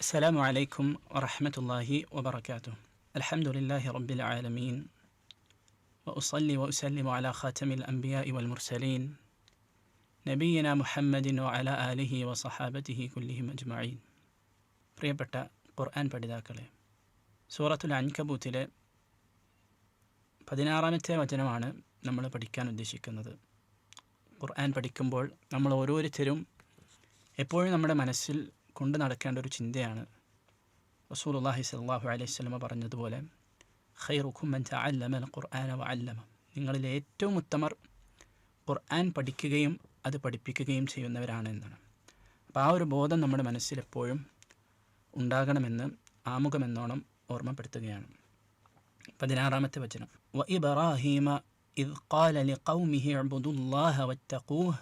السلام عليكم ورحمة الله وبركاته الحمد لله رب العالمين وأصلي وأسلم على خاتم الأنبياء والمرسلين نبينا محمد وعلى آله وصحابته كلهم أجمعين പ്രിയപ്പെട്ട ഖുർആൻ പഠിതാക്കളെ സൂറത്തുൽ അൻകബൂത്തിലെ പതിനാറാമത്തെ വചനമാണ് നമ്മൾ പഠിക്കാൻ ഉദ്ദേശിക്കുന്നത് ഖുർആൻ പഠിക്കുമ്പോൾ നമ്മൾ ഓരോരുത്തരും എപ്പോഴും നമ്മുടെ മനസ്സിൽ കൊണ്ടു നടക്കേണ്ട ഒരു ചിന്തയാണ് റസൂലുള്ളാഹി സ്വല്ലല്ലാഹു അലൈഹി വസല്ലമ പറഞ്ഞതുപോലെ ഖൈറുക്കും മൻ തഅല്ലമ ഖുർആന വഅല്ലമ നിങ്ങളിൽ ഏറ്റവും ഉത്തമർ ഖുർആൻ പഠിക്കുകയും അത് പഠിപ്പിക്കുകയും ചെയ്യുന്നവരാണ് എന്നാണ് അപ്പോൾ ആ ഒരു ബോധം നമ്മുടെ മനസ്സിൽ എപ്പോഴും ഉണ്ടാകണമെന്ന് ആമുഖമെന്നോണം ഓർമ്മപ്പെടുത്തുകയാണ് പതിനാറാമത്തെ വചനം വ ഇബ്രാഹീമ إذ قال لقومه اعبدوا الله واتقوه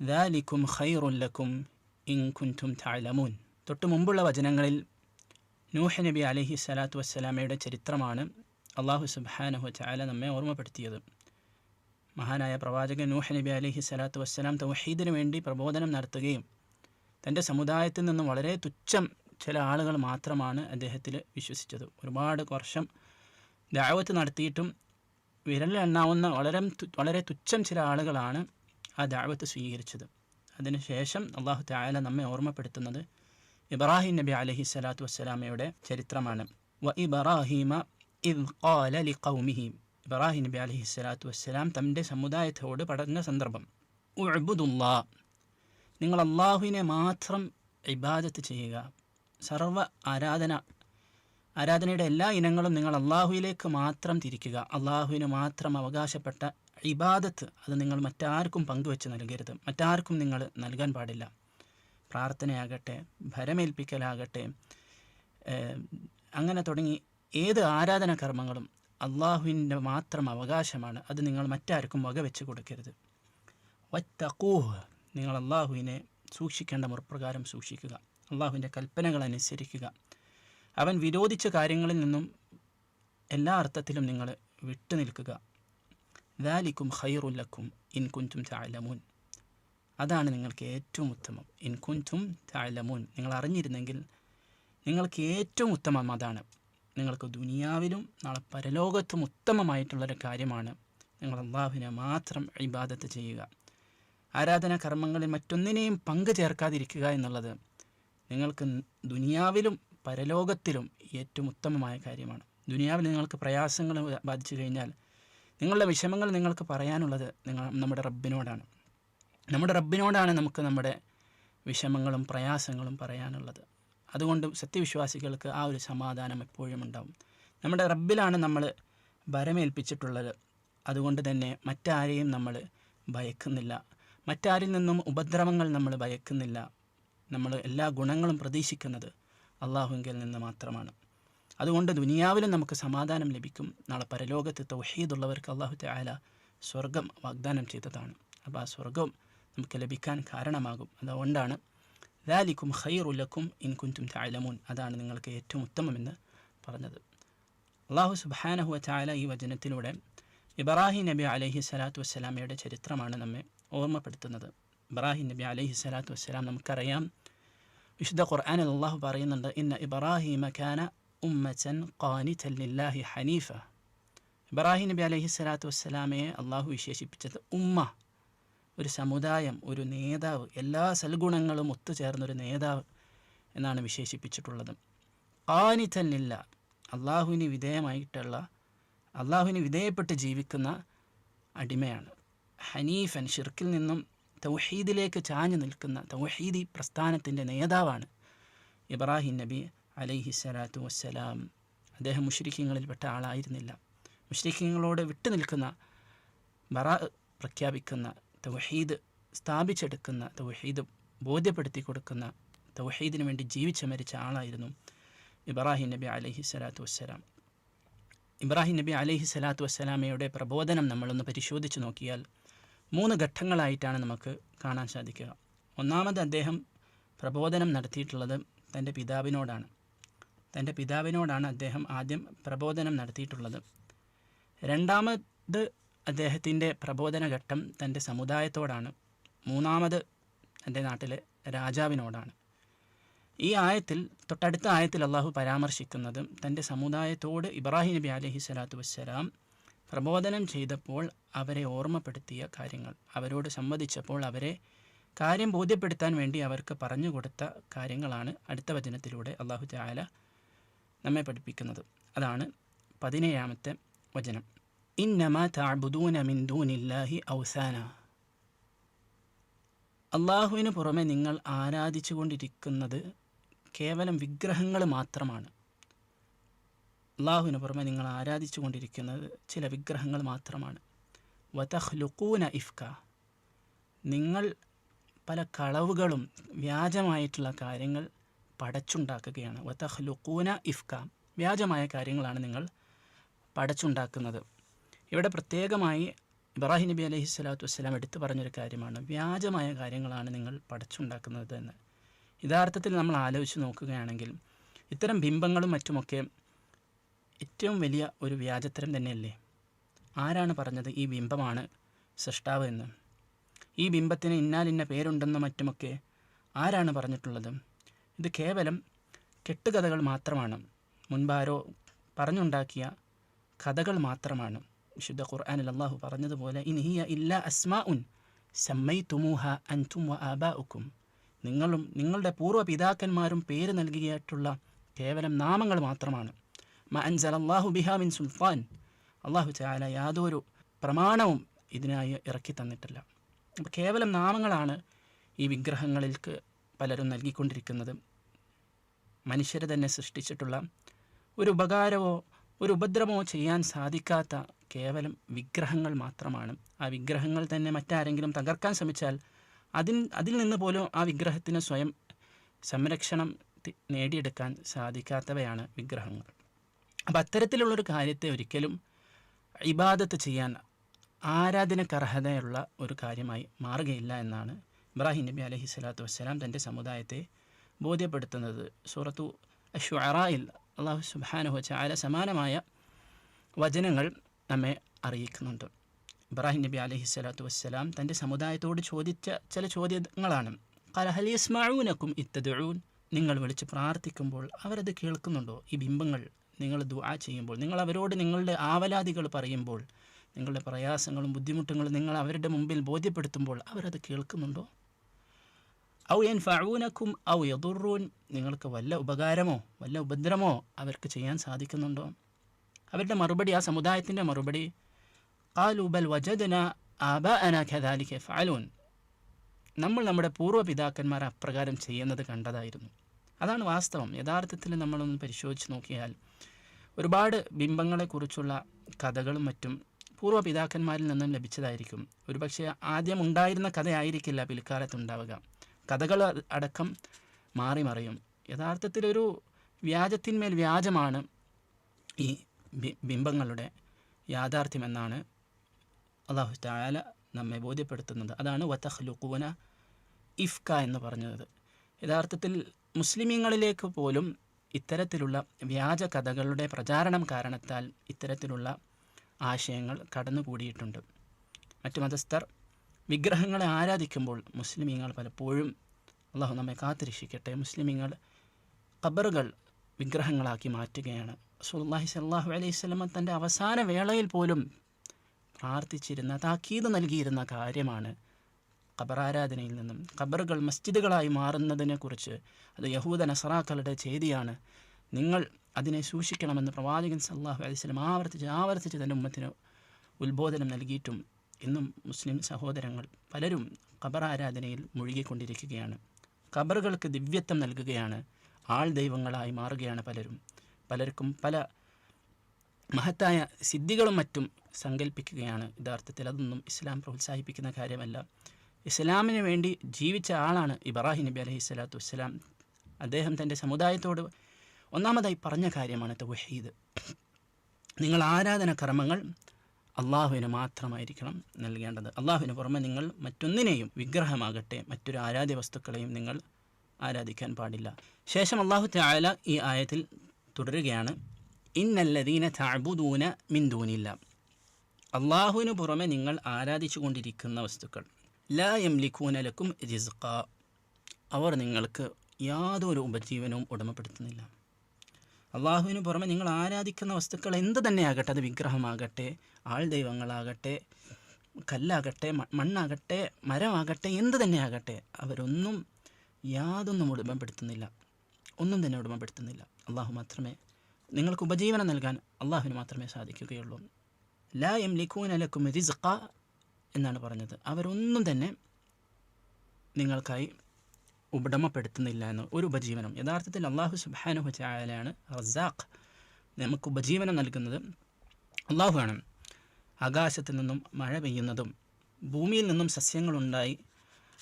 ذلكم خير لكم ഇൻ കുന്റും തൊട്ടു മുമ്പുള്ള വചനങ്ങളിൽ നൂഹ് നബി അലഹി സ്വലാത്തു വസ്സലാമയുടെ ചരിത്രമാണ് അള്ളാഹു സുബാനഹു ചാല നമ്മെ ഓർമ്മപ്പെടുത്തിയത്. മഹാനായ പ്രവാചകൻ നൂഹ് നബി അലഹി സ്വലാത്തു വസ്സലാം തൗഹീദിനു വേണ്ടി പ്രബോധനം നടത്തുകയും തന്റെ സമുദായത്തിൽ നിന്നും വളരെ തുച്ഛം ചില ആളുകൾ മാത്രമാണ് അദ്ദേഹത്തിൽ വിശ്വസിച്ചത്. ഒരുപാട് വർഷം ദാവത്ത് നടത്തിയിട്ടും വിരലിലെണ്ണാവുന്ന വളരെ വളരെ തുച്ഛം ചില ആളുകളാണ് ആ ദാവത്ത് സ്വീകരിച്ചത്. അതിനുശേഷം അള്ളാഹു തായാല നമ്മെ ഓർമ്മപ്പെടുത്തുന്നത് ഇബ്രാഹിം നബി അലഹി സ്വലാത്തു വസ്സലാമയുടെ ചരിത്രമാണ്. വ ഇബ്രാഹിമ ലി ഖൗമിഹി ഇബ്രാഹിം നബി അലഹി സ്വലാത്തു വസ്സലാം തന്റെ സമുദായത്തോട് പറഞ്ഞ സന്ദർഭം. ഉഅ്ബുദുല്ലാ. നിങ്ങൾ അള്ളാഹുവിനെ മാത്രം ഇബാദത്ത് ചെയ്യുക. സർവ ആരാധന ആരാധനയുടെ എല്ലാ ഇനങ്ങളും നിങ്ങൾ അള്ളാഹുവിലേക്ക് മാത്രം തിരിക്കുക. അള്ളാഹുവിന് മാത്രം അവകാശപ്പെട്ട ഇബാദത്ത് അത് നിങ്ങൾ മറ്റാർക്കും പങ്കുവെച്ച് നൽകരുത്. മറ്റാർക്കും നിങ്ങൾ നൽകാൻ പാടില്ല. പ്രാർത്ഥനയാകട്ടെ ഭരമേൽപ്പിക്കലാകട്ടെ അങ്ങനെ തുടങ്ങി ഏത് ആരാധന കർമ്മങ്ങളും അള്ളാഹുവിന്റെ മാത്രം അവകാശമാണ്. അത് നിങ്ങൾ മറ്റാർക്കും വകവെച്ച് കൊടുക്കരുത്. വറ്റക്കൂഹ് നിങ്ങൾ അള്ളാഹുവിനെ സൂക്ഷിക്കേണ്ട മുറപ്രകാരം സൂക്ഷിക്കുക. അള്ളാഹുവിന്റെ കൽപ്പനകൾ അനുസരിക്കുക. അവൻ വിരോധിച്ച കാര്യങ്ങളിൽ നിന്നും എല്ലാ അർത്ഥത്തിലും നിങ്ങൾ വിട്ടുനിൽക്കുക. ദാലിക്കും ഖൈറുല്ലക്കും ഇൻ കുൻതും താലമൂൻ അതാണ് നിങ്ങൾക്ക് ഏറ്റവും ഉത്തമം. ഇൻ കുൻതും താലമൂൻ നിങ്ങൾ അറിഞ്ഞിരുന്നെങ്കിൽ നിങ്ങൾക്ക് ഏറ്റവും ഉത്തമം അതാണ്. നിങ്ങൾക്ക് ദുനിയാവിലും നാളെ പരലോകത്തും ഉത്തമമായിട്ടുള്ളൊരു കാര്യമാണ് നിങ്ങൾ അള്ളാഹുവിനെ മാത്രം ഇബാദത്ത് ചെയ്യുക. ആരാധനാ കർമ്മങ്ങളിൽ മറ്റൊന്നിനെയും പങ്കു ചേർക്കാതിരിക്കുക എന്നുള്ളത് നിങ്ങൾക്ക് ദുനിയാവിലും പരലോകത്തിലും ഏറ്റവും ഉത്തമമായ കാര്യമാണ്. ദുനിയാവിൽ നിങ്ങൾക്ക് പ്രയാസങ്ങൾ ബാധിച്ചു കഴിഞ്ഞാൽ നിങ്ങളുടെ വിഷമങ്ങൾ നിങ്ങൾക്ക് പറയാനുള്ളത് നിങ്ങൾ നമ്മുടെ റബ്ബിനോടാണ്. നമ്മുടെ റബ്ബിനോടാണ് നമുക്ക് നമ്മുടെ വിഷമങ്ങളും പ്രയാസങ്ങളും പറയാനുള്ളത്. അതുകൊണ്ട് സത്യവിശ്വാസികൾക്ക് ആ ഒരു സമാധാനം എപ്പോഴും ഉണ്ടാവും. നമ്മുടെ റബ്ബിലാണ് നമ്മൾ ഭരമേൽപ്പിച്ചിട്ടുള്ളത്. അതുകൊണ്ട് തന്നെ മറ്റാരെയും നമ്മൾ ഭയക്കുന്നില്ല. മറ്റാരിൽ നിന്നും ഉപദ്രവങ്ങൾ നമ്മൾ ഭയക്കുന്നില്ല. നമ്മൾ എല്ലാ ഗുണങ്ങളും പ്രതീക്ഷിക്കുന്നത് അള്ളാഹുവിൽ നിന്ന് മാത്രമാണ്. അതുകൊണ്ട് ദുനിയാവിലും നമുക്ക് സമാധാനം ലഭിക്കും. നാളെ പരലോകത്ത് തൗഹീദുള്ളവർക്ക് അള്ളാഹു തആല സ്വർഗം വാഗ്ദാനം ചെയ്തതാണ്. അപ്പോൾ ആ സ്വർഗം നമുക്ക് ലഭിക്കാൻ കാരണമാകും. അതുകൊണ്ടാണ് ലാലിക്കും ഖൈറുലക്കും ഇൻ കുന്റും തഅലമൂൻ. അതാണ് നിങ്ങൾക്ക് ഏറ്റവും ഉത്തമമെന്ന് പറഞ്ഞത്. അള്ളാഹു സുബ്ഹാനഹു വതആല ഈ വചനത്തിലൂടെ ഇബ്രാഹിം നബി അലൈഹി സ്വലാത്തു വസ്സലാമയുടെ ചരിത്രമാണ് നമ്മെ ഓർമ്മപ്പെടുത്തുന്നത്. ഇബ്രാഹിം നബി അലൈഹി സ്വലാത്തു വസ്സലാം നമുക്കറിയാം. വിശുദ്ധ ഖുർആാനിൽ അള്ളാഹു പറയുന്നുണ്ട് ഇന്ന ഇബ്രാഹിമ കാന ഉമ്മച്ചൻ ഖാനിതൻ ലില്ലാഹി ഹനീഫ. ഇബ്രാഹിം നബി അലഹി സ്വലാത്തു വസ്സലാമയെ അള്ളാഹു വിശേഷിപ്പിച്ചത് ഉമ്മ. ഒരു സമുദായം ഒരു നേതാവ് എല്ലാ സൽഗുണങ്ങളും ഒത്തുചേർന്നൊരു നേതാവ് എന്നാണ് വിശേഷിപ്പിച്ചിട്ടുള്ളത്. ഖാനിതൻ അള്ളാഹുവിന് വിധേയമായിട്ടുള്ള അള്ളാഹുവിന് വിധേയപ്പെട്ട് ജീവിക്കുന്ന അടിമയാണ്. ഹനീഫൻ ഷിർക്കിൽ നിന്നും തൗഹീദിലേക്ക് ചാഞ്ഞു നിൽക്കുന്ന തൗഹീദി പ്രസ്ഥാനത്തിന്റെ നേതാവാണ് ഇബ്രാഹിം നബി അലൈഹി സ്വലാത്തു വസ്സലാം. അദ്ദേഹം മുഷ്രിഖ്യങ്ങളിൽപ്പെട്ട ആളായിരുന്നില്ല. മുഷ്രിഖ്യങ്ങളോട് വിട്ടു നിൽക്കുന്ന ബറ പ്രഖ്യാപിക്കുന്ന തൗഹീദ് സ്ഥാപിച്ചെടുക്കുന്ന തൗഹീദ് ബോധ്യപ്പെടുത്തി കൊടുക്കുന്ന തൗഹീദിനു വേണ്ടി ജീവിച്ച മരിച്ച ആളായിരുന്നു ഇബ്രാഹിം നബി അലൈഹി സ്വലാത്തു വസ്സലാം. ഇബ്രാഹിം നബി അലൈഹി സ്വലാത്തു വസ്സലാമയുടെ പ്രബോധനം നമ്മളൊന്ന് പരിശോധിച്ച് നോക്കിയാൽ മൂന്ന് ഘട്ടങ്ങളായിട്ടാണ് നമുക്ക് കാണാൻ സാധിക്കുക. ഒന്നാമത് അദ്ദേഹം പ്രബോധനം നടത്തിയിട്ടുള്ളത് തന്റെ പിതാവിനോടാണ്. തന്റെ പിതാവിനോടാണ് അദ്ദേഹം ആദ്യം പ്രബോധനം നടത്തിയിട്ടുള്ളത്. രണ്ടാമത് അദ്ദേഹത്തിന്റെ പ്രബോധന ഘട്ടം തന്റെ സമുദായത്തോടാണ്. മൂന്നാമത് തന്റെ നാട്ടിലെ രാജാവിനോടാണ്. ഈ ആയത്തിൽ തൊട്ടടുത്ത ആയത്തിൽ അള്ളാഹു പരാമർശിക്കുന്നത് തന്റെ സമുദായത്തോട് ഇബ്രാഹിം നബി അലഹി സ്വലാത്തു വസ്സലാം പ്രബോധനം ചെയ്തപ്പോൾ അവരെ ഓർമ്മപ്പെടുത്തിയ കാര്യങ്ങൾ. അവരോട് സംവദിച്ചപ്പോൾ അവരെ കാര്യം ബോധ്യപ്പെടുത്താൻ വേണ്ടി അവർക്ക് പറഞ്ഞു കൊടുത്ത കാര്യങ്ങളാണ് അടുത്ത വചനത്തിലൂടെ അള്ളാഹു ചായാല നമ്മെ പഠിപ്പിക്കുന്നത്. അതാണ് പതിനേഴാമത്തെ വചനം. ഇന്നമ താബുദൂന മിൻ ദൂനില്ലാഹി ഔസാന. അള്ളാഹുവിന് പുറമെ നിങ്ങൾ ആരാധിച്ചു കൊണ്ടിരിക്കുന്നത് കേവലം വിഗ്രഹങ്ങൾ മാത്രമാണ്. അള്ളാഹുവിന് പുറമെ നിങ്ങൾ ആരാധിച്ചു കൊണ്ടിരിക്കുന്നത് ചില വിഗ്രഹങ്ങൾ മാത്രമാണ്. വതഹ്ലുക്കൂന ഇഫ്ക. നിങ്ങൾ പല കളവുകളും വ്യാജമായിട്ടുള്ള കാര്യങ്ങൾ പടച്ചുണ്ടാക്കുകയാണ്. വത്തഹ്ലുക്കൂന ഇഫ്ക. വ്യാജമായ കാര്യങ്ങളാണ് നിങ്ങൾ പടച്ചുണ്ടാക്കുന്നത്. ഇവിടെ പ്രത്യേകമായി ഇബ്രാഹിം നബി അലൈഹി സ്വലാത്തു വസ്സലാം എടുത്തു പറഞ്ഞൊരു കാര്യമാണ്. വ്യാജമായ കാര്യങ്ങളാണ് നിങ്ങൾ പടച്ചുണ്ടാക്കുന്നത് എന്ന്. യഥാർത്ഥത്തിൽ നമ്മൾ ആലോചിച്ച് നോക്കുകയാണെങ്കിൽ ഇത്തരം ബിംബങ്ങളും മറ്റുമൊക്കെ ഏറ്റവും വലിയ ഒരു വ്യാജത്തരം തന്നെയല്ലേ? ആരാണ് പറഞ്ഞത് ഈ ബിംബമാണ് സൃഷ്ടാവ് എന്ന്? ഈ ബിംബത്തിന് ഇന്നാലിന്ന പേരുണ്ടെന്നും മറ്റുമൊക്കെ ആരാണ് പറഞ്ഞിട്ടുള്ളത്? ഇത് കേവലം കെട്ടുകഥകൾ മാത്രമാണ്. മുൻപാരോ പറഞ്ഞുണ്ടാക്കിയ കഥകൾ മാത്രമാണ്. വിശുദ്ധ ഖുർആാനിൽ അള്ളാഹു പറഞ്ഞതുപോലെ ഇൻഹിയ ഇല്ല അസ്മാ ഉൻ സമ്മൈ തുമൂഹ അൻതും വ ആബാഉക്കും. നിങ്ങളും നിങ്ങളുടെ പൂർവ പിതാക്കന്മാരും പേര് നൽകിയിട്ടുള്ള കേവലം നാമങ്ങൾ മാത്രമാണ്. മ അൻസൽ അള്ളാഹു ബിഹാ മിൻ സുൽത്താൻ. അള്ളാഹു ചാല യാതൊരു പ്രമാണവും ഇതിനായി ഇറക്കി തന്നിട്ടില്ല. കേവലം നാമങ്ങളാണ് ഈ വിഗ്രഹങ്ങളിൽക്ക് പലരും നൽകിക്കൊണ്ടിരിക്കുന്നത്. മനുഷ്യരെ തന്നെ സൃഷ്ടിച്ചിട്ടുള്ള ഒരു ഉപകാരമോ ഒരു ഉപദ്രവമോ ചെയ്യാൻ സാധിക്കാത്ത കേവലം വിഗ്രഹങ്ങൾ മാത്രമാണ്. ആ വിഗ്രഹങ്ങൾ തന്നെ മറ്റാരെങ്കിലും തകർക്കാൻ ശ്രമിച്ചാൽ അതിൽ അതിൽ നിന്ന് പോലും ആ വിഗ്രഹത്തിന് സ്വയം സംരക്ഷണം നേടിയെടുക്കാൻ സാധിക്കാത്തവയാണ് വിഗ്രഹങ്ങൾ. അപ്പം അത്തരത്തിലുള്ളൊരു കാര്യത്തെ ഒരിക്കലും ഇബാദത്ത് ചെയ്യാൻ ആരാധനക്കർഹതയുള്ള ഒരു കാര്യമായി മാറുകയില്ല എന്നാണ് ഇബ്രാഹിം നബി അലഹി സ്വലാത്തു വസ്സലാം തന്റെ സമുദായത്തെ ബോധ്യപ്പെടുത്തുന്നത്. സൂറത്തു അഷ്വറായിൽ അള്ളാഹു സുബാനഹു ചാല സമാനമായ വചനങ്ങൾ നമ്മെ അറിയിക്കുന്നുണ്ട്. ഇബ്രാഹിം നബി അലഹി സ്വലാത്തു വസ്സലാം തന്റെ സമുദായത്തോട് ചോദിച്ച ചില ചോദ്യങ്ങളാണ്. കലഹലിയസ്മാഴൂനക്കും ഇത്തദൂൻ നിങ്ങൾ വിളിച്ച് പ്രാർത്ഥിക്കുമ്പോൾ അവരത് കേൾക്കുന്നുണ്ടോ? ഈ ബിംബങ്ങൾ നിങ്ങൾ ദുആ ചെയ്യുമ്പോൾ നിങ്ങൾ അവരോട് നിങ്ങളുടെ ആവലാതികൾ പറയുമ്പോൾ നിങ്ങളുടെ പ്രയാസങ്ങളും ബുദ്ധിമുട്ടുകളും നിങ്ങൾ അവരുടെ മുമ്പിൽ ബോധ്യപ്പെടുത്തുമ്പോൾ അവരത് കേൾക്കുന്നുണ്ടോ? ഔ യൻഫഊനക്കും ഔ യദുറൂൻ. നിങ്ങൾക്ക് വല്ല ഉപകാരമോ വല്ല ഉപദ്രവമോ അവർക്ക് ചെയ്യാൻ സാധിക്കുന്നുണ്ടോ? അവരുടെ മറുപടി ആ സമുദായത്തിന്റെ മറുപടി കാലൂബൽ വജദന ആബ അന ഖദാലിഖെ ഫാലൂൻ നമ്മൾ നമ്മുടെ പൂർവ പിതാക്കന്മാർ അപ്രകാരം ചെയ്യുന്നത് കണ്ടതായിരുന്നു. അതാണ് വാസ്തവം. യഥാർത്ഥത്തിൽ നമ്മളൊന്ന് പരിശോധിച്ച് നോക്കിയാൽ ഒരുപാട് ബിംബങ്ങളെക്കുറിച്ചുള്ള കഥകളും മറ്റും പൂർവ പിതാക്കന്മാരിൽ നിന്നും ലഭിച്ചതായിരിക്കും. ഒരുപക്ഷെ ആദ്യം ഉണ്ടായിരുന്ന കഥയായിരിക്കില്ല പിൽക്കാലത്തുണ്ടാവുക കഥകൾ അടക്കം മാറി മറിയും. യഥാർത്ഥത്തിലൊരു വ്യാജത്തിന്മേൽ വ്യാജമാണ് ഈ ബിംബങ്ങളുടെ യാഥാർത്ഥ്യമെന്നാണ് അള്ളാഹു താല നമ്മെ ബോധ്യപ്പെടുത്തുന്നത്. അതാണ് വത്തഹ്ലുക്കൂന ഇഫ്ക എന്ന് പറഞ്ഞത്. യഥാർത്ഥത്തിൽ മുസ്ലിമീങ്ങളിലേക്ക് പോലും ഇത്തരത്തിലുള്ള വ്യാജ കഥകളുടെ പ്രചാരണം കാരണത്താൽ ഇത്തരത്തിലുള്ള ആശയങ്ങൾ കടന്നുകൂടിയിട്ടുണ്ട്. മറ്റു മതസ്ഥർ വിഗ്രഹങ്ങളെ ആരാധിക്കുമ്പോൾ മുസ്ലിമീങ്ങൾ പലപ്പോഴും അള്ളാഹു നമ്മെ കാത്തിരക്ഷിക്കട്ടെ. മുസ്ലിമീങ്ങൾ ഖബറുകൾ വിഗ്രഹങ്ങളാക്കി മാറ്റുകയാണ്. സുല്ലാഹി സല്ലാഹു അലൈഹി സ്വലമ തന്റെ അവസാന വേളയിൽ പോലും പ്രാർത്ഥിച്ചിരുന്ന താക്കീത് നൽകിയിരുന്ന കാര്യമാണ് ഖബറാരാധനയിൽ നിന്നും. ഖബറുകൾ മസ്ജിദുകളായി മാറുന്നതിനെക്കുറിച്ച് അത് യഹൂദ നസറാക്കളുടെ ചെയ്തിയാണ്. നിങ്ങൾ അതിനെ സൂക്ഷിക്കണമെന്ന് പ്രവാചകൻ സല്ലാഹു അലൈഹി സ്വലം ആവർത്തിച്ച് ആവർത്തിച്ച് തന്റെ ഉമ്മത്തിന് ഉത്ബോധനം നൽകിയിട്ടും ഇന്നും മുസ്ലിം സഹോദരങ്ങൾ പലരും ഖബർ ആരാധനയിൽ മുഴുകിക്കൊണ്ടിരിക്കുകയാണ്. ഖബറുകൾക്ക് ദിവ്യത്വം നൽകുകയാണ്. ആൾ ദൈവങ്ങളായി മാറുകയാണ് പലരും. പലർക്കും പല മഹത്തായ സിദ്ധികളും മറ്റും സങ്കല്പിക്കുകയാണ് യഥാർത്ഥത്തിൽ അതൊന്നും ഇസ്ലാം പ്രോത്സാഹിപ്പിക്കുന്ന കാര്യമല്ല. ഇസ്ലാമിന് വേണ്ടി ജീവിച്ച ആളാണ് ഇബ്രാഹിം നബി അലൈഹി സ്വലാത്തു വസ്സലാം. അദ്ദേഹം തന്റെ സമുദായത്തോട് ഒന്നാമതായി പറഞ്ഞ കാര്യമാണ് തൗഹീദ്. നിങ്ങൾ ആരാധന കർമ്മങ്ങൾ അള്ളാഹുവിന് മാത്രമായിരിക്കണം നൽകേണ്ടത്. അള്ളാഹുവിന് പുറമെ നിങ്ങൾ മറ്റൊന്നിനെയും വിഗ്രഹമാകട്ടെ മറ്റൊരു ആരാധ്യ വസ്തുക്കളെയും നിങ്ങൾ ആരാധിക്കാൻ പാടില്ല. ശേഷം അള്ളാഹു താല ഈ ആയത്തിൽ തുടരുകയാണ് ഇന്നല്ലദീന താബുദൂന മിന്ദൂനില്ല അള്ളാഹുവിന് പുറമെ നിങ്ങൾ ആരാധിച്ചു കൊണ്ടിരിക്കുന്ന വസ്തുക്കൾ ലാ എം ലക്കും റിസ്ഖ. അവർ നിങ്ങൾക്ക് യാതൊരു ഉപജീവനവും ഉടമപ്പെടുത്തുന്നില്ല. അള്ളാഹുവിന് പുറമെ നിങ്ങൾ ആരാധിക്കുന്ന വസ്തുക്കൾ എന്ത് തന്നെയാകട്ടെ അത് വിഗ്രഹമാകട്ടെ ആൾ ദൈവങ്ങളാകട്ടെ കല്ലാകട്ടെ മണ്ണാകട്ടെ മരമാകട്ടെ എന്ത് തന്നെയാകട്ടെ അവരൊന്നും യാതൊന്നും ഉടമപ്പെടുത്തുന്നില്ല. ഒന്നും തന്നെ ഉടമപ്പെടുത്തുന്നില്ല. അള്ളാഹു മാത്രമേ നിങ്ങൾക്ക് ഉപജീവനം നൽകാൻ അള്ളാഹുവിന് മാത്രമേ സാധിക്കുകയുള്ളൂ. ലാ എം ലിഖൂൻ അലക്കും എന്നാണ് പറഞ്ഞത്. അവരൊന്നും തന്നെ നിങ്ങൾക്കായി ഉടമപ്പെടുത്തുന്നില്ല എന്ന് ഒരു ഉപജീവനം. യഥാർത്ഥത്തിൽ അള്ളാഹു സുബാനുഹു ചായാലാണ് റസാഖ് നമുക്ക് ഉപജീവനം നൽകുന്നത്. അള്ളാഹുവാണ് ആകാശത്തു നിന്നും മഴ പെയ്യുന്നതും ഭൂമിയിൽ നിന്നും സസ്യങ്ങളുണ്ടായി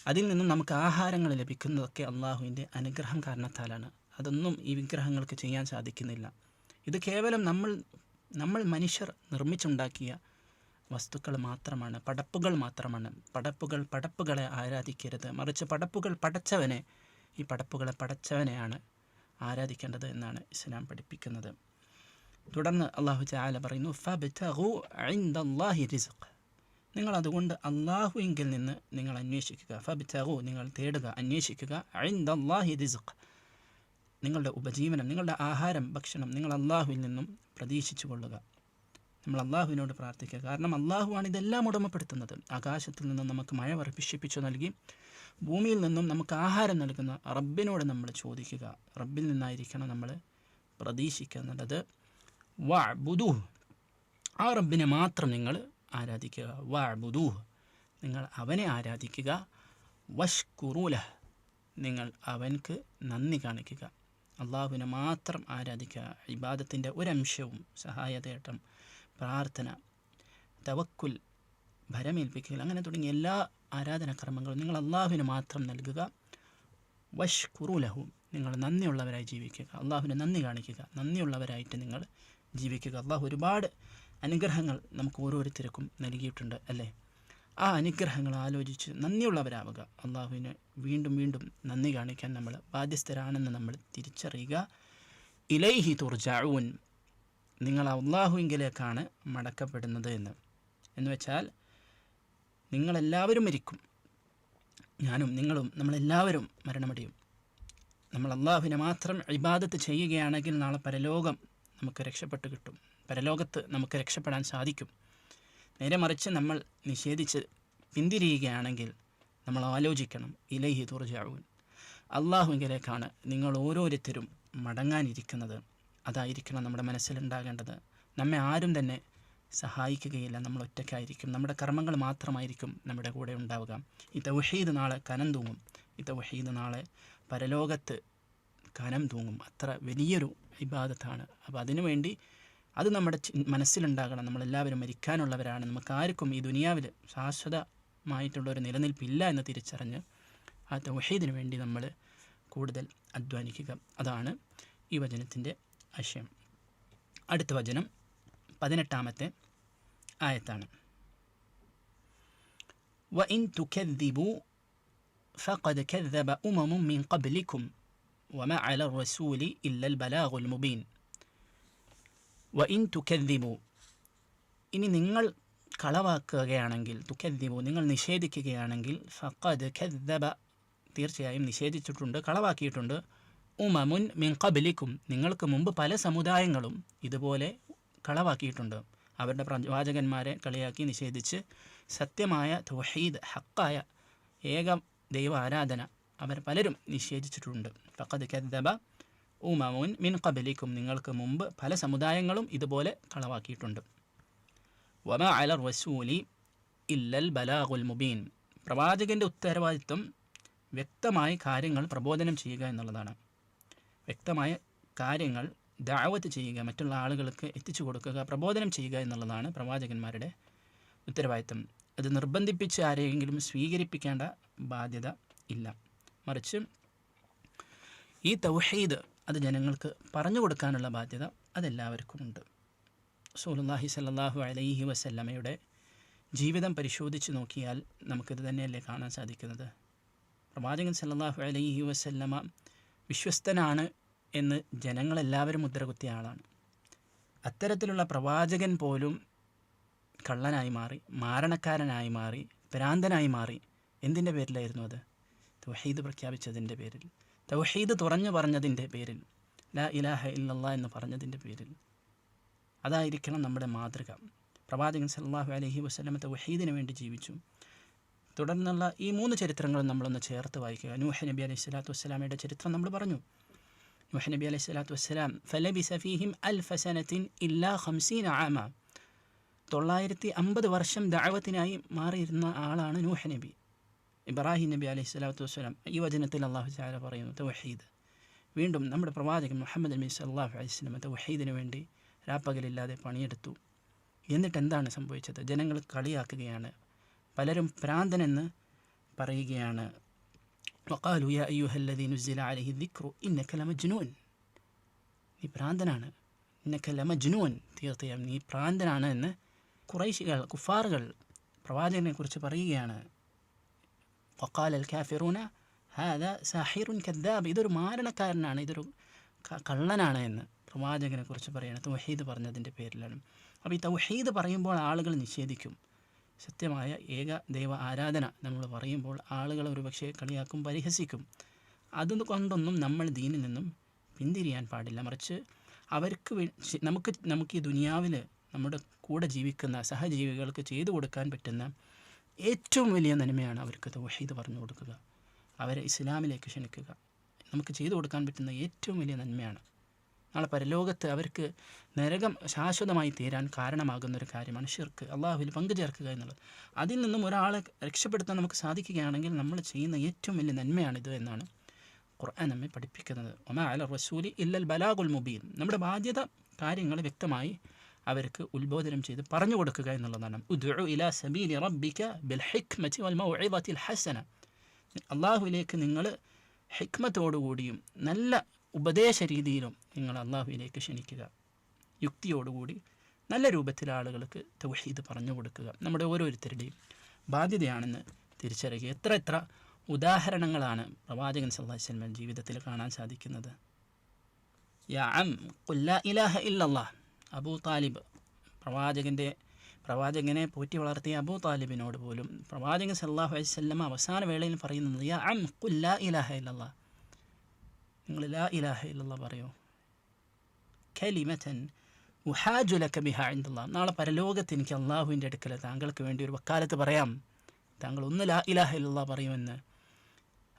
അതിൽ നിന്നും നമുക്ക് ആഹാരങ്ങൾ ലഭിക്കുന്നതൊക്കെ അള്ളാഹുവിന്റെ അനുഗ്രഹം കാരണത്താലാണ്. അതൊന്നും ഈ വിഗ്രഹങ്ങൾക്ക് ചെയ്യാൻ സാധിക്കുന്നില്ല. ഇത് കേവലം നമ്മൾ നമ്മൾ മനുഷ്യർ നിർമ്മിച്ചുണ്ടാക്കിയ വസ്തുക്കൾ മാത്രമാണ് പടപ്പുകൾ മാത്രമാണ്. പടപ്പുകൾ പടപ്പുകളെ ആരാധിക്കരുത്. മറിച്ച് പടപ്പുകൾ പടച്ചവനെ ഈ പടപ്പുകളെ പടച്ചവനെയാണ് ആരാധിക്കേണ്ടത് എന്നാണ് ഇസ്ലാം പഠിപ്പിക്കുന്നത്. തുടർന്ന് അള്ളാഹു ചാല പറയുന്നു നിങ്ങൾ അതുകൊണ്ട് അള്ളാഹുവിങ്കിൽ നിന്ന് നിങ്ങൾ അന്വേഷിക്കുക. ഫബ്തഗു നിങ്ങൾ തേടുക അന്വേഷിക്കുക. നിങ്ങളുടെ ഉപജീവനം നിങ്ങളുടെ ആഹാരം ഭക്ഷണം നിങ്ങൾ അള്ളാഹുവിൽ നിന്നും പ്രതീക്ഷിച്ചു കൊള്ളുക. നമ്മൾ അള്ളാഹുവിനോട് പ്രാർത്ഥിക്കുക. കാരണം അള്ളാഹുവാണ് ഇതെല്ലാം ഉടമപ്പെടുത്തുന്നത്. ആകാശത്തിൽ നിന്നും നമുക്ക് മഴ വർപ്പിശിപ്പിച്ചു നൽകി ഭൂമിയിൽ നിന്നും നമുക്ക് ആഹാരം നൽകുന്ന റബ്ബിനോട് നമ്മൾ ചോദിക്കുക. റബ്ബിൽ നിന്നായിരിക്കണം നമ്മൾ പ്രതീക്ഷിക്കുന്നത് വാ ബുദു ആ റബ്ബിനെ മാത്രം നിങ്ങൾ ആരാധിക്കുക. വാ ബുദു നിങ്ങൾ അവനെ ആരാധിക്കുക. വഷ്കുറൂല നിങ്ങൾ അവൻക്ക് നന്ദി കാണിക്കുക. അള്ളാഹുവിനെ മാത്രം ആരാധിക്കുക. ഇബാദത്തിന്റെ ഒരംശവും സഹായതേട്ടം പ്രാർത്ഥന തവക്കുൽ ഭരമേൽപ്പിക്കൽ അങ്ങനെ തുടങ്ങിയ എല്ലാ ആരാധന കർമ്മങ്ങളും നിങ്ങൾ അള്ളാഹുവിന് മാത്രം നൽകുക. വഷ് കുറുലഹു നിങ്ങൾ നന്ദിയുള്ളവരായി ജീവിക്കുക. അള്ളാഹുവിന് നന്ദി കാണിക്കുക. നന്ദിയുള്ളവരായിട്ട് നിങ്ങൾ ജീവിക്കുക. അള്ളാഹു ഒരുപാട് അനുഗ്രഹങ്ങൾ നമുക്ക് ഓരോരുത്തർക്കും നൽകിയിട്ടുണ്ട് അല്ലേ? ആ അനുഗ്രഹങ്ങൾ ആലോചിച്ച് നന്ദിയുള്ളവരാവുക. അള്ളാഹുവിന് വീണ്ടും വീണ്ടും നന്ദി കാണിക്കാൻ നമ്മൾ ബാധ്യസ്ഥരാണെന്ന് നമ്മൾ തിരിച്ചറിയുക. ഇലൈഹി തുർജാഊൻ നിങ്ങൾ അള്ളാഹുവിങ്കിലേക്കാണ് മടക്കപ്പെടുന്നത് എന്ന്. എന്ന് വെച്ചാൽ നിങ്ങളെല്ലാവരും മരിക്കും. ഞാനും നിങ്ങളും നമ്മളെല്ലാവരും മരണമടിയും. നമ്മൾ അള്ളാഹുവിനെ മാത്രം ഇബാദത്ത് ചെയ്യുകയാണെങ്കിൽ നാളെ പരലോകം നമുക്ക് രക്ഷപ്പെട്ട് കിട്ടും. പരലോകത്ത് നമുക്ക് രക്ഷപ്പെടാൻ സാധിക്കും. നേരെ മറിച്ച് നമ്മൾ നിഷേധിച്ച് പിന്തിരിയുകയാണെങ്കിൽ നമ്മൾ ആലോചിക്കണം ഇലഹി തുറജാവൂൻ അള്ളാഹുവിങ്കിലേക്കാണ് നിങ്ങൾ ഓരോരുത്തരും മടങ്ങാനിരിക്കുന്നത്. അതായിരിക്കണം നമ്മുടെ മനസ്സിലുണ്ടാകേണ്ടത്. നമ്മെ ആരും തന്നെ സഹായിക്കുകയില്ല. നമ്മൾ ഒറ്റയ്ക്കായിരിക്കും. നമ്മുടെ കർമ്മങ്ങൾ മാത്രമായിരിക്കും നമ്മുടെ കൂടെ ഉണ്ടാവുക. ഈ തൗഹീദ് നാളെ കനം തൂങ്ങും. ഈ തൗഹീദ് നാളെ പരലോകത്ത് കനം തൂങ്ങും. അത്ര വലിയൊരു ഇബാദത്താണ്. അപ്പോൾ അതിനുവേണ്ടി അത് നമ്മുടെ മനസ്സിലുണ്ടാകണം. നമ്മളെല്ലാവരും മരിക്കാനുള്ളവരാണ്. നമുക്ക് ആർക്കും ഈ ദുനിയാവിൽ ശാശ്വതമായിട്ടുള്ളൊരു നിലനിൽപ്പില്ല എന്ന് തിരിച്ചറിഞ്ഞ് ആ തൗഹീദിന് വേണ്ടി നമ്മൾ കൂടുതൽ അധ്വാനിക്കുക. അതാണ് ഈ വചനത്തിന്റെ ആശയം അടുത്ത വചനം പതിനെട്ടാമത്തെ ആയത്താണ് وإن تكذبوا فقد كذب أمم من قبلكم وما على الرسول إلا البلاغ المبين وإن تكذبوا ഇനി നിങ്ങൾ കളവാക്കുകയാണെങ്കിൽ തുക്കദ്ദിബു നിങ്ങൾ നിഷേധിക്കുകയാണെങ്കിൽ ഫഖദ് കദ്ദബ തീർച്ചയായും നിഷേധിച്ചിട്ടുണ്ട് കളവാക്കിയിട്ടുണ്ട് ഉമമുൻ മിൻ ഖബലിക്കും നിങ്ങൾക്ക് മുമ്പ് പല സമുദായങ്ങളും ഇതുപോലെ കളവാക്കിയിട്ടുണ്ട്. അവരുടെ പ്രവാചകന്മാരെ കളിയാക്കി നിഷേധിച്ച് സത്യമായ തുഹീദ് ഹക്കായ ഏക ദൈവ ആരാധന അവർ പലരും നിഷേധിച്ചിട്ടുണ്ട്. ഫഖദ് കദ്ദബ ഉമമുൻ മിൻ ഖബലിക്കും നിങ്ങൾക്ക് മുമ്പ് പല സമുദായങ്ങളും ഇതുപോലെ കളവാക്കിയിട്ടുണ്ട്. വമ അലർ റസൂലി ഇല്ലൽ ബലാഗുൽ മുബീൻ. പ്രവാചകന്റെ ഉത്തരവാദിത്വം വ്യക്തമായി കാര്യങ്ങൾ പ്രബോധനം ചെയ്യുക എന്നുള്ളതാണ്. വ്യക്തമായ കാര്യങ്ങൾ ദാവത്ത് ചെയ്യുക മറ്റുള്ള ആളുകൾക്ക് എത്തിച്ചു കൊടുക്കുക പ്രബോധനം ചെയ്യുക എന്നുള്ളതാണ് പ്രവാചകന്മാരുടെ ഉത്തരവാദിത്വം അത് നിർബന്ധിപ്പിച്ച് ആരെയെങ്കിലും സ്വീകരിപ്പിക്കേണ്ട ബാധ്യത ഇല്ല. മറിച്ച് ഈ തൗഹീദ് അത് ജനങ്ങൾക്ക് പറഞ്ഞു കൊടുക്കാനുള്ള ബാധ്യത അതെല്ലാവർക്കും ഉണ്ട്. സൂലുല്ലാഹി സല്ലാഹു അലൈഹി വസല്ലമയുടെ ജീവിതം പരിശോധിച്ച് നോക്കിയാൽ നമുക്കിത് തന്നെയല്ലേ കാണാൻ സാധിക്കുന്നത്? പ്രവാചകൻ സല്ലാഹു അലൈഹി വസല്ലമ വിശ്വസ്തനാണ് എന്ന് ജനങ്ങളെല്ലാവരും മുദ്രകുത്തിയ ആളാണ്. അത്തരത്തിലുള്ള പ്രവാചകൻ പോലും കള്ളനായി മാറി മാരണക്കാരനായി മാറി ഭ്രാന്തനായി മാറി. എന്തിന്റെ പേരിലായിരുന്നു അത്? തൗഹീദ് പ്രഖ്യാപിച്ചതിന്റെ പേരിൽ. തൗഹീദ് തുറഞ്ഞു പറഞ്ഞതിന്റെ പേരിൽ. ലാ ഇലാഹ ഇല്ലല്ലാ എന്ന് പറഞ്ഞതിന്റെ പേരിൽ. അതായിരിക്കണം നമ്മുടെ മാതൃക. പ്രവാചകൻ സല്ലാഹു അലഹി വസല്ലമ തൗഹീദിന് വേണ്ടി ജീവിച്ചു. തുടർന്നുള്ള ഈ മൂന്ന് ചരിത്രങ്ങളും നമ്മളൊന്ന് ചേർത്ത് വായിക്കുക. നൂഹ് നബി അലൈഹി സ്വലാത്തു വസ്സലാമയുടെ ചരിത്രം നമ്മൾ പറഞ്ഞു. നൂഹ് നബി അലൈഹി സ്വലാത്തു വസ്സലാം ഫലബി സഫീഹിം അൽ ഫസനത്തിൻ ഇല്ലാ ഹംസീൻ ആമ. തൊള്ളായിരത്തി അമ്പത് വർഷം ദാവത്തിനായി മാറിയിരുന്ന ആളാണ് നൂഹ് നബി. ഇബ്രാഹിം നബി അലൈഹി സ്വലാത്തു വസ്സലാം. ഈ വചനത്തിൽ അള്ളാഹു ചാല പറയുന്നു തൗഹീദ്. വീണ്ടും നമ്മുടെ പ്രവാചകൻ മുഹമ്മദ് നബി സല്ലാഹു അലൈഹി സ്വലം തൗഹീദിന് വേണ്ടി രാപ്പകലില്ലാതെ പണിയെടുത്തു. എന്നിട്ട് എന്താണ് സംഭവിച്ചത്? ജനങ്ങൾ കളിയാക്കുകയാണ്. പലരും ഭ്രാന്തനെന്ന് പറയുകയാണ്. വക്കാലു യാ അയ്യുഹല്ലദീ നുസ്സില അലൈഹി ദിക്റു ഇന്നക ലമജ്നൂൻ നീ ഭ്രാന്തനാണ് ഇന്നക ലമജ്നൂൻ തീർച്ചയായും നീ ഭ്രാന്തനാണ് എന്ന് കുറൈശികൾ കുഫാറുകൾ പ്രവാചകനെ കുറിച്ച് പറയുകയാണ്. വക്കാൽ കാഫിറൂന ഹാദ സാഹിറുൻ കദ്ദാബ്. ഇതൊരു മാരണക്കാരനാണ് ഇതൊരു കള്ളനാണ് എന്ന് പ്രവാചകനെ കുറിച്ച് പറയുന്നത് തൗഹീദ് പറഞ്ഞതിന്റെ പേരിലാണ്. അപ്പോൾ ഈ തൗഹീദ് പറയുമ്പോൾ ആളുകൾ നിഷേധിക്കും. സത്യമായ ഏക ദൈവ ആരാധന നമ്മൾ പറയുമ്പോൾ ആളുകൾ ഒരുപക്ഷെ കളിയാക്കും പരിഹസിക്കും. അതുകൊണ്ടൊന്നും നമ്മൾ ദീനിൽ നിന്നും പിന്തിരിയാൻ പാടില്ല. മറിച്ച് അവർക്ക് നമുക്ക് നമുക്ക് ഈ ദുനിയാവിൽ നമ്മുടെ കൂടെ ജീവിക്കുന്ന സഹജീവികൾക്ക് ചെയ്തു കൊടുക്കാൻ പറ്റുന്ന ഏറ്റവും വലിയ നന്മയാണ് അവർക്ക് തൗഹീദ് പറഞ്ഞു കൊടുക്കുക. അവരെ ഇസ്ലാമിലേക്ക് ക്ഷണിക്കുക. നമുക്ക് ചെയ്തു കൊടുക്കാൻ പറ്റുന്ന ഏറ്റവും വലിയ നന്മയാണ് നാളെ പരലോകത്ത് അവർക്ക് നരകം ശാശ്വതമായി തീരാൻ കാരണമാകുന്ന ഒരു കാര്യമാണ് ഷിർക്ക്. അള്ളാഹുവിൽ പങ്കുചേർക്കുക എന്നുള്ളത്. അതിൽ നിന്നും ഒരാളെ രക്ഷപ്പെടുത്താൻ നമുക്ക് സാധിക്കുകയാണെങ്കിൽ നമ്മൾ ചെയ്യുന്ന ഏറ്റവും വലിയ നന്മയാണിത് എന്നാണ് ഖുർആൻ നമ്മെ പഠിപ്പിക്കുന്നത്. ഒമാ അല റസൂലി ഇല്ലൽ ബലാഗുൽ മുബീൻ. നമ്മുടെ ബാധ്യത കാര്യങ്ങൾ വ്യക്തമായി അവർക്ക് ഉത്ബോധനം ചെയ്ത് പറഞ്ഞു കൊടുക്കുക എന്നുള്ളതാണ്. ഉദ്ഉ ഇലാ സബീലി റബ്ബിക ബിൽ ഹിക്മതി വൽ മൗഇദത്തിൽ ഹസന. അള്ളാഹുവിലേക്ക് നിങ്ങൾ ഹിക്മത്തോടുകൂടിയും നല്ല ഉപദേശ രീതിയിലും നിങ്ങൾ അള്ളാഹുവിലേക്ക് ക്ഷണിക്കുക. യുക്തിയോടുകൂടി നല്ല രൂപത്തിൽ ആളുകൾക്ക് തൗഹീദ് പറഞ്ഞു കൊടുക്കുക. നമ്മുടെ ഓരോരുത്തരുടെയും ബാധ്യതയാണെന്ന് തിരിച്ചറിയുക. എത്ര എത്ര ഉദാഹരണങ്ങളാണ് പ്രവാചകൻ വസല്ലം ജീവിതത്തിൽ കാണാൻ സാധിക്കുന്നത്. യാ ഇലാഹ അബൂ താലിബ്. പ്രവാചകന്റെ പ്രവാചകനെ പോറ്റി വളർത്തിയ അബൂ താലിബിനോട് പോലും പ്രവാചകൻ സല്ലാഹു അലൈഹി വസല്ലം അവസാന വേളയിൽ പറയുന്നത് യാ അം ഖുൽ ഇലാഹ ഇല്ലല്ലാഹ്. നിങ്ങൾ ലാ ഇലാഹ ഇല്ലല്ലാഹ് പറയൂ. കലിമതൻ ഉഹാജുലക ബിഹ ഇൻദല്ലാഹ്. നാളെ പരലോകത്ത് എനിക്ക് അള്ളാഹുവിന്റെ അടുക്കൽ താങ്കൾക്ക് വേണ്ടി ഒരു വക്കാലത്ത് പറയാം. താങ്കൾ ഒന്ന് ലാ ഇലാഹ ഇല്ലല്ലാഹ് പറയുമെന്ന്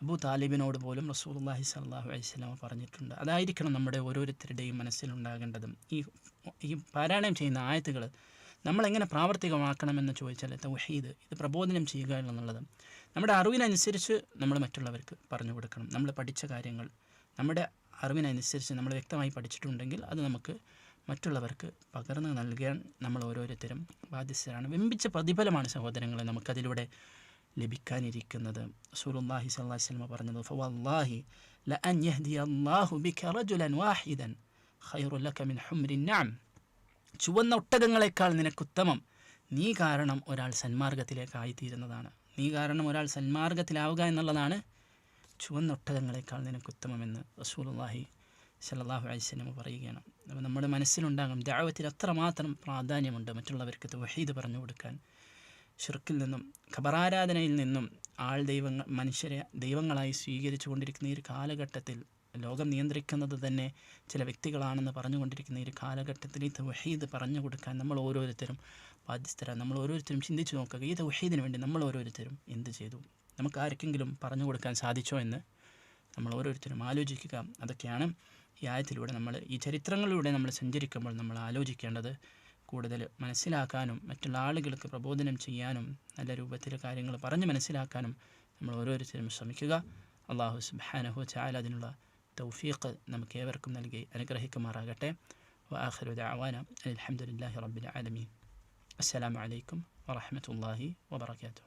അബു താലിബിനോട് പോലും സ്വല്ലല്ലാഹു അലൈഹി വസല്ലം പറഞ്ഞിട്ടുണ്ട്. അതായിരിക്കണം നമ്മുടെ ഓരോരുത്തരുടെയും മനസ്സിലുണ്ടാകേണ്ടതും. ഈ ഈ പാരായണം ചെയ്യുന്ന ആയത്തുകൾ നമ്മളെങ്ങനെ പ്രാവർത്തികമാക്കണമെന്ന് ചോദിച്ചാൽ തൗഹീദ് ഇത് പ്രബോധനം ചെയ്യുക എന്നുള്ളത്. നമ്മുടെ അറിവിനനുസരിച്ച് നമ്മൾ മറ്റുള്ളവർക്ക് പറഞ്ഞു കൊടുക്കണം. നമ്മൾ പഠിച്ച കാര്യങ്ങൾ നമ്മുടെ അറിവിനനുസരിച്ച് നമ്മൾ വ്യക്തമായി പഠിച്ചിട്ടുണ്ടെങ്കിൽ അത് നമുക്ക് മറ്റുള്ളവർക്ക് പകർന്നു നൽകാൻ നമ്മൾ ഓരോരുത്തരും ബാധ്യസ്ഥരാണ്. വെമ്പിച്ച പ്രതിഫലമാണ് സഹോദരങ്ങളെ നമുക്കതിലൂടെ ലഭിക്കാനിരിക്കുന്നത്. സുലുല്ലാഹി അലൈഹി വസല്ലം പറഞ്ഞത് ഫവല്ലാഹി അല്ലാഹു ബിക വാഹിദൻ ഖൈറു ലക മിൻ ചുവന്ന ഒട്ടകങ്ങളെക്കാൾ നിനക്കുത്തമം നീ കാരണം ഒരാൾ സന്മാർഗത്തിലേക്കായിത്തീരുന്നതാണ്. നീ കാരണം ഒരാൾ സന്മാർഗത്തിലാവുക എന്നുള്ളതാണ് ചുവന്ന നിനക്ക് ഉത്തമമെന്ന് റസൂലുള്ളാഹി സല്ലാഹു അലൈഹി വസല്ലം പറയുകയാണ്. അപ്പോൾ നമ്മുടെ മനസ്സിലുണ്ടാകും ദഅവത്തിൽ അത്രമാത്രം പ്രാധാന്യമുണ്ട് മറ്റുള്ളവർക്ക് തൗഹീദ് പറഞ്ഞു കൊടുക്കാൻ. ഷിർക്കിൽ നിന്നും ഖബറാരാധനയിൽ നിന്നും ആൾ ദൈവങ്ങൾ മനുഷ്യരെ ദൈവങ്ങളായി സ്വീകരിച്ചു കൊണ്ടിരിക്കുന്ന ഈ ഒരു കാലഘട്ടത്തിൽ ലോകം നിയന്ത്രിക്കുന്നത് തന്നെ ചില വ്യക്തികളാണെന്ന് പറഞ്ഞുകൊണ്ടിരിക്കുന്ന ഈ ഒരു കാലഘട്ടത്തിൽ ഈ തൗഹീദ് പറഞ്ഞു കൊടുക്കാൻ നമ്മൾ ഓരോരുത്തരും ബാധ്യസ്ഥരാണ് നമ്മൾ ഓരോരുത്തരും ചിന്തിച്ചു നോക്കുക ഈ തൗഹീദിന് വേണ്ടി നമ്മൾ ഓരോരുത്തരും എന്ത് ചെയ്തു? നമുക്ക് ആർക്കെങ്കിലും പറഞ്ഞു കൊടുക്കാൻ സാധിച്ചോ എന്ന് നമ്മൾ ഓരോരുത്തരും ആലോചിക്കുക. അതൊക്കെയാണ് ഈ ആയത്തിലൂടെ നമ്മൾ ഈ ചരിത്രങ്ങളിലൂടെ നമ്മൾ സഞ്ചരിക്കുമ്പോൾ നമ്മൾ ആലോചിക്കേണ്ടത്. കൂടുതൽ മനസ്സിലാക്കാനും മറ്റുള്ള ആളുകൾക്ക് പ്രബോധനം ചെയ്യാനും നല്ല രൂപത്തിൽ കാര്യങ്ങൾ പറഞ്ഞ് മനസ്സിലാക്കാനും നമ്മൾ ഓരോരുത്തരും ശ്രമിക്കുക. അള്ളാഹു സുബാനഹു ചായാൽ അതിനുള്ള തൗഫീഖ് നമുക്ക് ഏവർക്കും നൽകി അനുഗ്രഹിക്കുമാറാകട്ടെ. വാഹരു ദാവാന റബിൻ റബ്ബിൽ ആലമീൻ. വലൈക്കും വറഹമത്തല്ലാഹി വബർക്കാത്തു